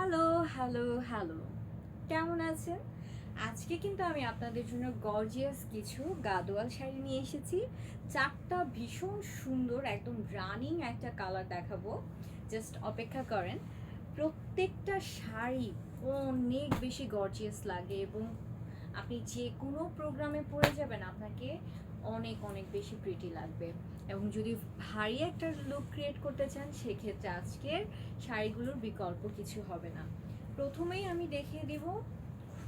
Hello hello hello. কেমন আছেন? আজকে কিন্তু আমি আপনাদের জন্য গর্জিয়াস কিছু গাদোয়াল শাড়ি নিয়ে এসেছি। চারটা ভীষণ সুন্দর, একদম রানিং একটা কালার দেখাবো। জাস্ট অপেক্ষা করেন। প্রত্যেকটা শাড়ি অনেক বেশি গর্জিয়াস লাগে এবং আপনি যে কোনো প্রোগ্রামে পড়ে যাবেন, আপনাকে অনেক অনেক বেশি প্রিটি লাগবে। এবং যদি ভারী একটা লুক ক্রিয়েট করতে চান, সেক্ষেত্রে আজকের শাড়িগুলোর বিকল্প কিছু হবে না। প্রথমেই আমি দেখিয়ে দিব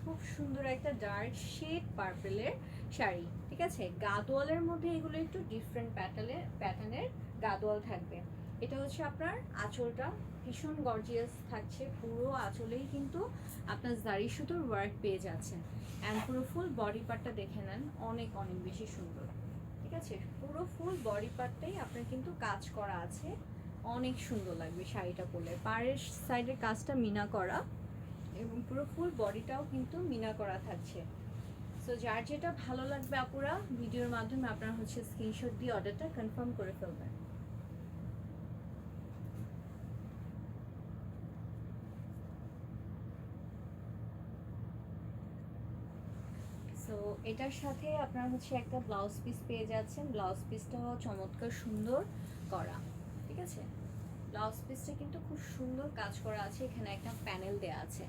খুব সুন্দর একটা ডার্ক শেড পার্পেলের শাড়ি, ঠিক আছে? গাদোয়ালের মধ্যে এগুলো একটু ডিফারেন্ট প্যাটার্নের প্যাটার্নের গাদোয়াল থাকবে। এটা হচ্ছে আপনার আঁচলটা। ভীষণ গর্জিয়াস থাকছে। পুরো আঁচলেই কিন্তু আপনার জারি সুতোর ওয়ার্ক পেয়ে যাচ্ছেন। অ্যান্ড পুরো ফুল বডি পার্টটা দেখে নেন। অনেক অনেক বেশি সুন্দর। ঠিক আছে? পুরো ফুল বডি পার্টটাই আপনার কিন্তু কাজ করা আছে। অনেক সুন্দর লাগবে শাড়িটা পরলে। পাড়ের সাইডের কাজটা মিনা করা। এবং পুরো ফুল বডিটাও কিন্তু মিনা করা থাকছে। সো যার যেটা ভালো লাগবে আপুরা, ভিডিওর মাধ্যমে আপনারা হচ্ছে স্ক্রিনশট দিয়ে অর্ডারটা কনফার্ম করে ফেলবেন। সো এটার সাথে আপনার হচ্ছে একটা ব্লাউজ পিস পেয়ে যাচ্ছেন। ব্লাউজ পিসটাও চমৎকার সুন্দর করা, ঠিক আছে? ব্লাউজ পিসটা কিন্তু খুব সুন্দর কাজ করা আছে। এখানে একটা প্যানেল দেয়া আছে।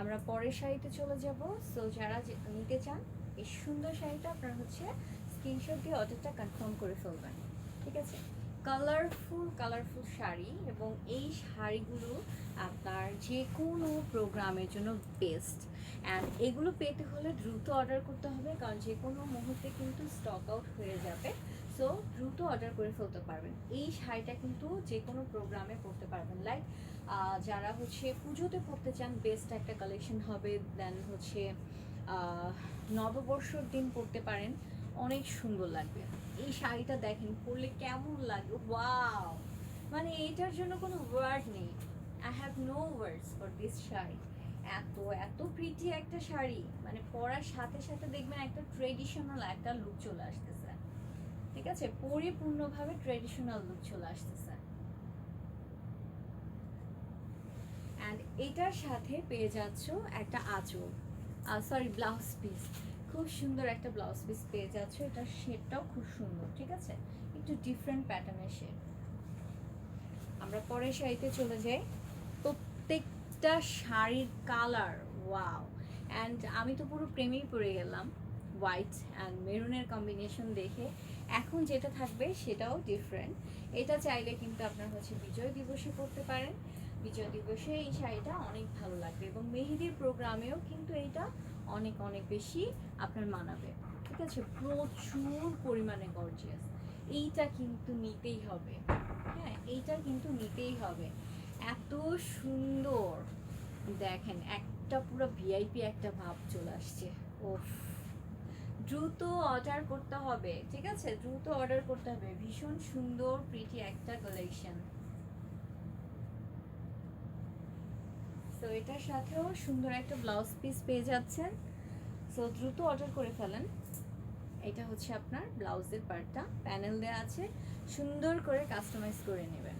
আমরা পরের শাড়িতে চলে যাব। সো যারা নিতে চান, এই সুন্দর শাড়িটা আপনার হচ্ছে স্ক্রিনশট দিয়ে অর্ডারটা কনফার্ম করে ফেলবেন, ঠিক আছে? কালারফুল কালারফুল শাড়ি এবং এই শাড়িগুলো আপনার যে কোনো প্রোগ্রামের জন্য বেস্ট অ্যান্ড এগুলো পেতে হলে দ্রুত অর্ডার করতে হবে কারণ যে কোনো মুহূর্তে কিন্তু স্টক আউট হয়ে যাবে। সো দ্রুত অর্ডার করে ফেলতে পারবেন। এই শাড়িটা কিন্তু যে কোনো প্রোগ্রামে পরতে পারবেন। লাইক যারা হচ্ছে পুজোতে পরতে চান বেস্ট একটা কালেকশন হবে। দেন হচ্ছে নববর্ষর দিন পরতে পারেন। অনেক সুন্দর লাগবে। এই শাড়িটা দেখেন, পরলে কেমন লাগে? ওয়াও মানে এটার জন্য কোনো ওয়ার্ড নেই। I have no words for this sari. এত এত প্রিটি একটা শাড়ি। মানে পরার সাথে সাথে দেখবেন একটা ট্রেডিশনাল একটা লুক চলে আসতেছে। ঠিক আছে? পরিপূর্ণভাবে ট্রেডিশনাল লুক চলে আসতেছে। অ্যান্ড এটার সাথে পেয়ে যাচ্ছ একটা আঁচল। সরি ব্লাউজ পিস খুব সুন্দর একটা ব্লাউজ পিস পেয়ে যাচ্ছ। এটার শেডটাও খুব সুন্দর, ঠিক আছে? একটু ডিফারেন্ট প্যাটার্নের শেড আমরা পরের শাড়িতে চলে যাই। প্রত্যেকটা শাড়ির কালার ওয়াও অ্যান্ড আমি তো পুরো প্রেমেই পড়ে গেলাম। হোয়াইট অ্যান্ড মেরুনের কম্বিনেশন দেখে। এখন যেটা থাকবে সেটাও ডিফারেন্ট এটা চাইলে কিন্তু আপনার হচ্ছে বিজয় দিবসে পড়তে পারেন। বিজয় দিবসে এই শাড়িটা অনেক ভালো লাগবে এবং মেহেদির প্রোগ্রামেও কিন্তু এইটা অনেক অনেক বেশি আপনার মানাবে। ঠিক আছে? প্রচুর পরিমাণে গর্জিয়াস এইটা কিন্তু নিতেই হবে। হ্যাঁ এইটা কিন্তু নিতেই হবে। এত সুন্দর। দেখেন, একটা পুরো ভিআইপি একটা ভাব চলে আসছে। ওফ দ্রুত অর্ডার করতে হবে। ঠিক আছে? দ্রুত অর্ডার করতে হবে। ভীষণ সুন্দর প্রিটি একটা কালেকশন এটার সাথেও সুন্দর একটা ব্লাউজ পিস পেয়ে যাচ্ছেন। সো দ্রুত অর্ডার করে ফেলেন। এটা হচ্ছে আপনার ব্লাউজের পার্টটা প্যানেল দেওয়া আছে। সুন্দর করে কাস্টমাইজ করে নেবেন।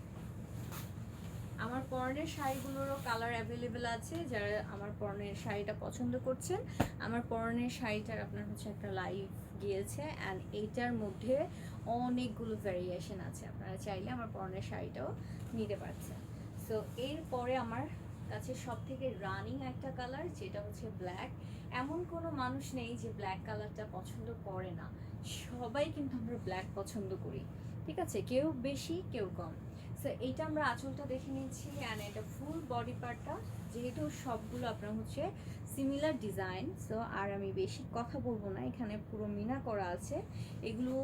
আমার পরনের শাড়িগুলোরও কালার অ্যাভেলেবেল আছে। যারা আমার পরনের শাড়িটা পছন্দ করছেন, আমার পরনের শাড়িটার আপনার হচ্ছে একটা লাইভ গিয়েছে অ্যান্ড এইটার মধ্যে অনেকগুলো ভ্যারিয়েশন আছে। আপনারা চাইলে আমার পরনের শাড়িটাও নিতে পারছেন। সো এরপরে আমার কাছে সব থেকে রানিং একটা কালার যেটা হচ্ছে ব্ল্যাক এমন কোনো মানুষ নেই যে ব্ল্যাক কালারটা পছন্দ করে না। সবাই কিন্তু আমরা ব্ল্যাক পছন্দ করি। ঠিক আছে? কেউ বেশি, কেউ কম। সো এইটা আমরা আঁচলটা দেখে নিচ্ছি। অ্যান্ড এটা ফুল বডি পার্টটা যেহেতু সবগুলো আপনার হচ্ছে সিমিলার ডিজাইন সো আর আমি বেশি কথা বলব না। এখানে পুরো মিনা করা আছে। এগুলো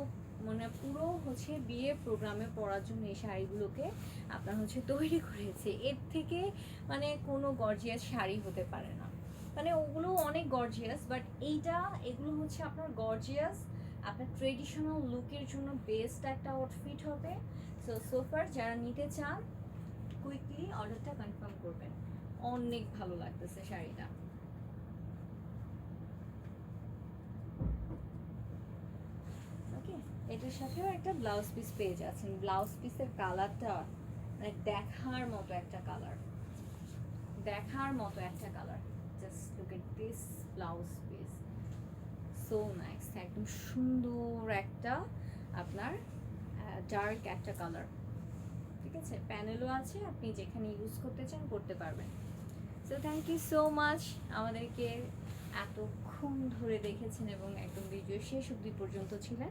মানে পুরো হচ্ছে বিয়ে প্রোগ্রামে পড়ার জন্য এই শাড়িগুলোকে আপনার হচ্ছে তৈরি করেছে। এর থেকে মানে কোনো গর্জিয়াস শাড়ি হতে পারে না। মানে ওগুলো অনেক গর্জিয়াস বাট এইটা, এগুলো হচ্ছে আপনার গর্জিয়াস আপনার ট্রেডিশনাল লুকের জন্য বেস্ট একটা আউটফিট হবে। সো সোফার যারা নিতে চান কুইকলি অর্ডারটা কনফার্ম করবেন। অনেক ভালো লাগতেছে শাড়িটা। এটার সাথেও একটা ব্লাউজ পিস পেয়ে যাচ্ছেন। ব্লাউজ পিসের কালারটা মানে দেখার মতো একটা কালার দেখার মতো একটা colour just look at this blouse piece so nice একদম সুন্দর একটা আপনার ডার্ক একটা কালার ঠিক আছে? প্যানেলও আছে। আপনি যেখানে ইউজ করতে চান, করতে পারবেন। So thank you so much আমাদেরকে এতক্ষণ ধরে দেখেছেন এবং একদম ভিডিও শেষ অবধি পর্যন্ত ছিলেন।